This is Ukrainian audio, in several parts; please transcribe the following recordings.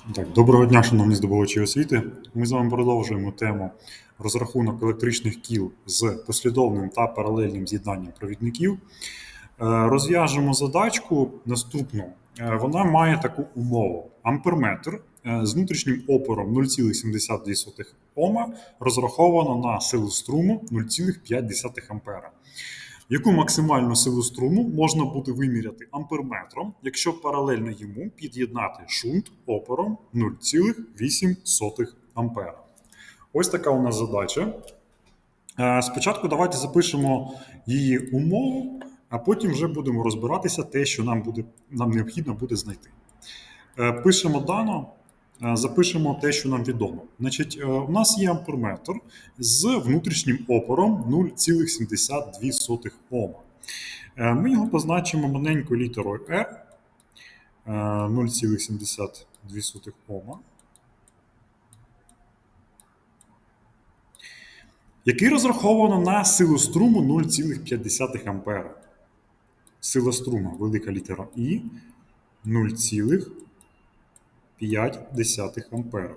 Так, доброго дня, шановні здобувачі освіти. Ми з вами продовжуємо тему розрахунок електричних кіл з послідовним та паралельним з'єднанням провідників. Е, Розв'яжемо задачку наступну. Е, Вона має таку умову: амперметр е, з внутрішнім опором 0,72 Ома розраховано на силу струму 0,5 ампера. Яку максимальну силу струму можна буде виміряти амперметром, якщо паралельно йому під'єднати шунт опором 0,8 ампера? Ось така у нас задача. Е, Спочатку давайте запишемо її умову, а потім вже будемо розбиратися те, що нам, буде, нам необхідно буде знайти. Е, Пишемо дано, запишемо те, що нам відомо. Значить, е, у нас є амперметр з внутрішнім опором 0,72 Ома. Е, Ми його позначимо маленькою літерою R е, 0,72 Ома. Який розраховано на силу струму 0,5 ампера. Сила струму, велика літера І 0,5 ампера.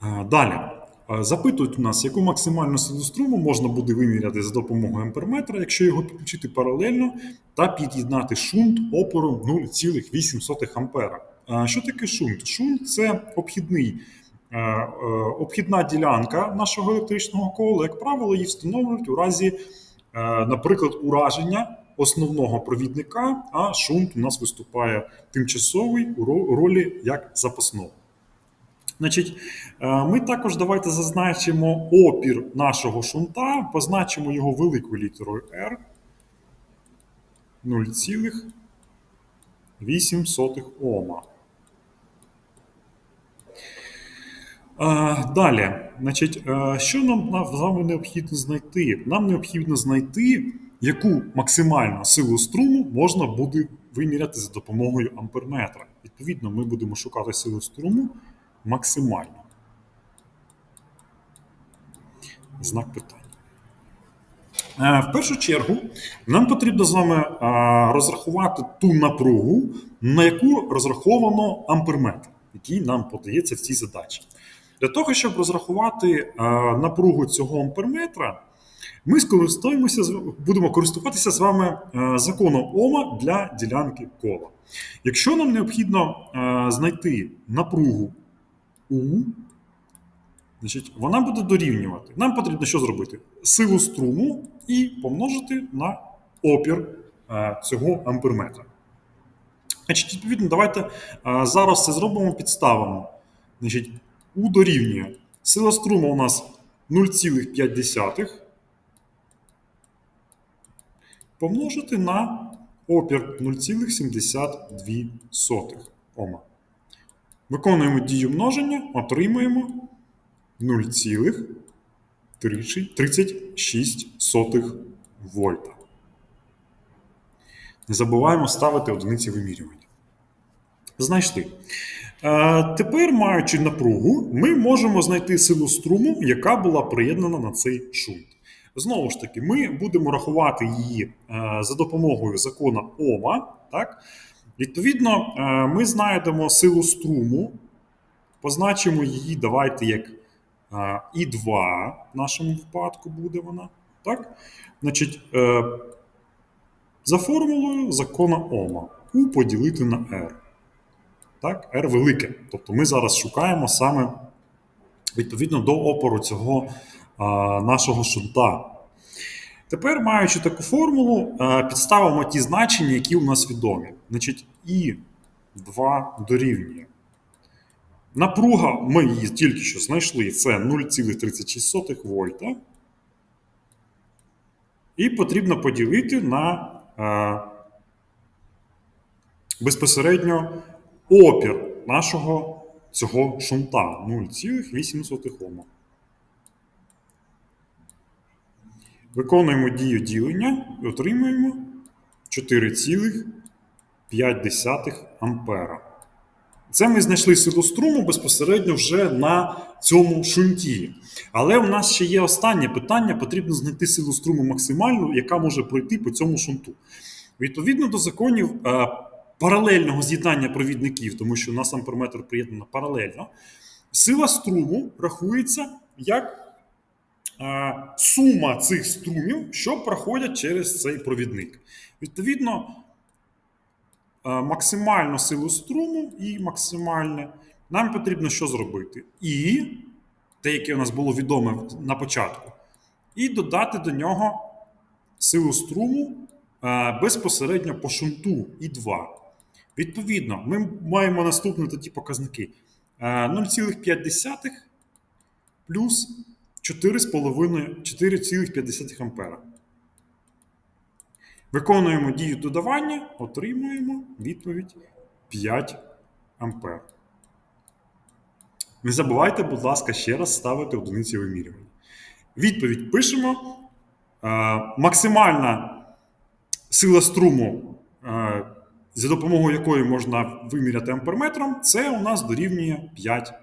А, Далі. Запитують у нас, яку максимальну силу струму можна буде виміряти за допомогою амперметра, якщо його підключити паралельно та під'єднати шунт опором 0,8 ампера. А, Що таке шунт? Шунт це обхідний, е, обхідна ділянка нашого електричного кола. Як правило, її встановлюють у разі, е, наприклад, ураження основного провідника, а шунт у нас виступає тимчасовий у ролі як запасного. Значить, е, ми також давайте зазначимо опір нашого шунта, позначимо його великою літерою R 0,8 Ома. Е, Далі, значить, е, що нам нам з вами необхідно знайти? Нам необхідно знайти, яку максимальну силу струму можна буде виміряти за допомогою амперметра. Відповідно, ми будемо шукати силу струму максимально. Знак питання. Е, В першу чергу нам потрібно з вами е, розрахувати ту напругу, на яку розраховано амперметр, який нам подається в цій задачі. Для того, щоб розрахувати е, напругу цього амперметра, ми скористаємося, з- будемо користуватися з вами е, законом Ома для ділянки кола. Якщо нам необхідно е, знайти напругу У, значить, вона буде дорівнювати. Нам потрібно що зробити? Силу струму і помножити на опір е, цього амперметра. Значить, відповідно, давайте зараз це зробимо, підставимо. Значить, У дорівнює. Сила струму у нас 0,5 помножити на опір 0,72 Ома. Виконуємо дію множення, отримуємо 0,36 вольта. Не забуваємо ставити одиниці вимірювання. Знайшли. Е, тепер, маючи напругу, ми можемо знайти силу струму, яка була приєднана на цей шунт. Знову ж таки, ми будемо рахувати її е, за допомогою закона Ома. Так? Відповідно, е, ми знайдемо силу струму, позначимо її, давайте як е, І2 в нашому випадку буде вона. Так? Значить, за формулою закона Ома У поділити на R. Так, R велике. Тобто ми зараз шукаємо саме відповідно до опору цього нашого шунта. Тепер, маючи таку формулу, підставимо ті значення, які у нас відомі. Значить, І 2 дорівнює. Напруга, ми її тільки що знайшли, це 0,36 вольта. І потрібно поділити на а, безпосередньо опір нашого цього шунта 0,8 Ома. Виконуємо дію ділення і отримуємо 4,5 ампера. Це ми знайшли силу струму безпосередньо вже на цьому шунті. Але у нас ще є останнє питання: потрібно знайти силу струму максимальну, яка може пройти по цьому шунту. Відповідно до законів е, паралельного з'єднання провідників, тому що у нас амперметр приєднано паралельно, сила струму рахується як сума цих струмів, що проходять через цей провідник. Відповідно, максимальну силу струму і максимальне. Нам потрібно що зробити? І те, яке у нас було відоме на початку, і додати до нього силу струму безпосередньо по шунту і 2. Відповідно, ми маємо наступні тоді показники: Е, 0,5 плюс 4,5 4,5 ампера. Виконуємо дію додавання, отримуємо відповідь 5 ампер. Не забувайте, будь ласка, ще раз ставити одиниці вимірювання. Відповідь пишемо. Е, Максимальна сила струму, е, за допомогою якої можна виміряти амперметром, це у нас дорівнює 5